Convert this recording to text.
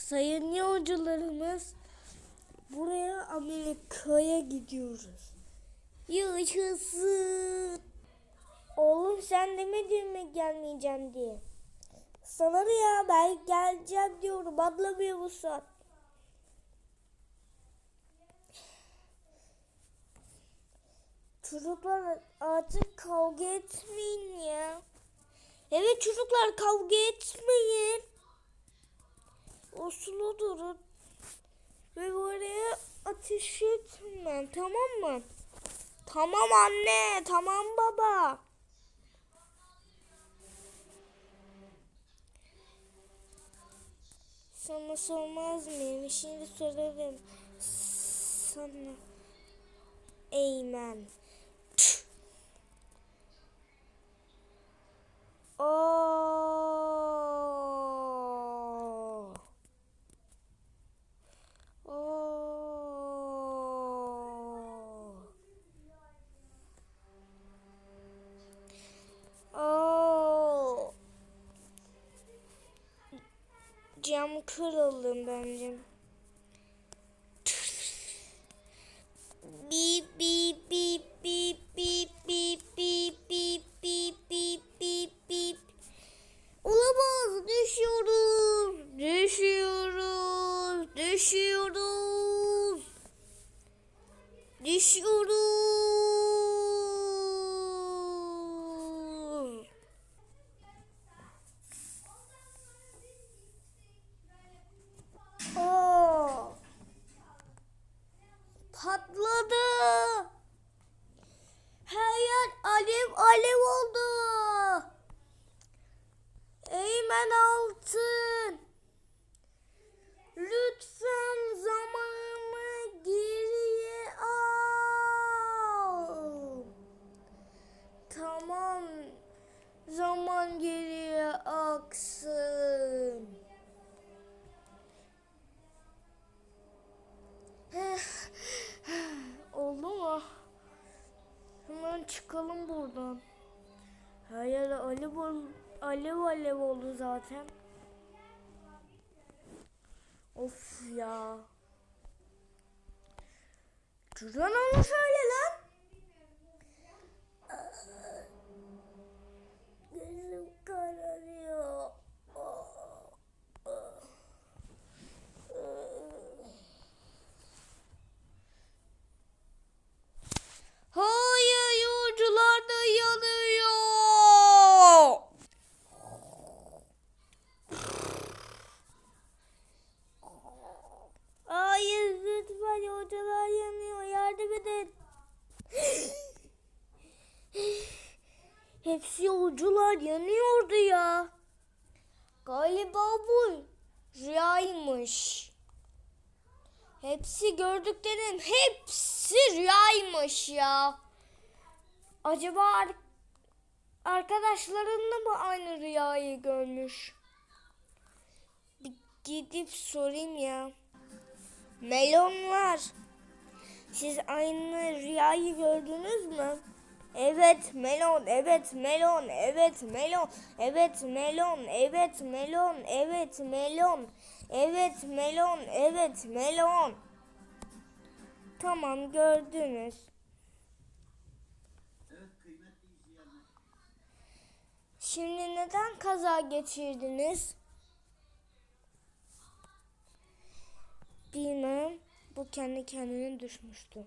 Sayın yolcularımız buraya Amerika'ya gidiyoruz. Yaşasın. Oğlum sen demedin mi gelmeyeceğim diye. Sana ne ya ben geleceğim diyorum anlamıyor musun? Çocuklar artık kavga etmeyin ya. Evet çocuklar kavga etmeyin. Uslu durun. Ve oraya ateş etmem tamam mı? Tamam anne tamam baba. Sana sormaz mıyım? Şimdi sorarım. Sana. Eymen. Cam kırıldı bence. Bip bip bip bip bip bip bip bip bip bip bip bip. Olamaz düşüyoruz. Düşüyoruz. Düşüyoruz. Düşüyoruz. Aksın. Oldu mu? Hemen çıkalım buradan. Her yer alev, alev alev oldu zaten. Of ya. Duran onu söyle lan. Yolcular yanıyor. Yardım edin. Hepsi yolcular yanıyordu ya. Galiba bu rüyaymış. Hepsi gördüklerim hepsi rüyaymış ya. Acaba ar- arkadaşlarınla mı aynı rüyayı görmüş? Bir gidip sorayım ya. Melonlar. Siz aynı rüyayı gördünüz mü? Evet melon, evet melon, evet melon, evet melon, evet melon, evet melon, evet melon, evet melon. Tamam gördünüz. Şimdi neden kaza geçirdiniz? Bilmem. Bu kendi kendine düşmüştü.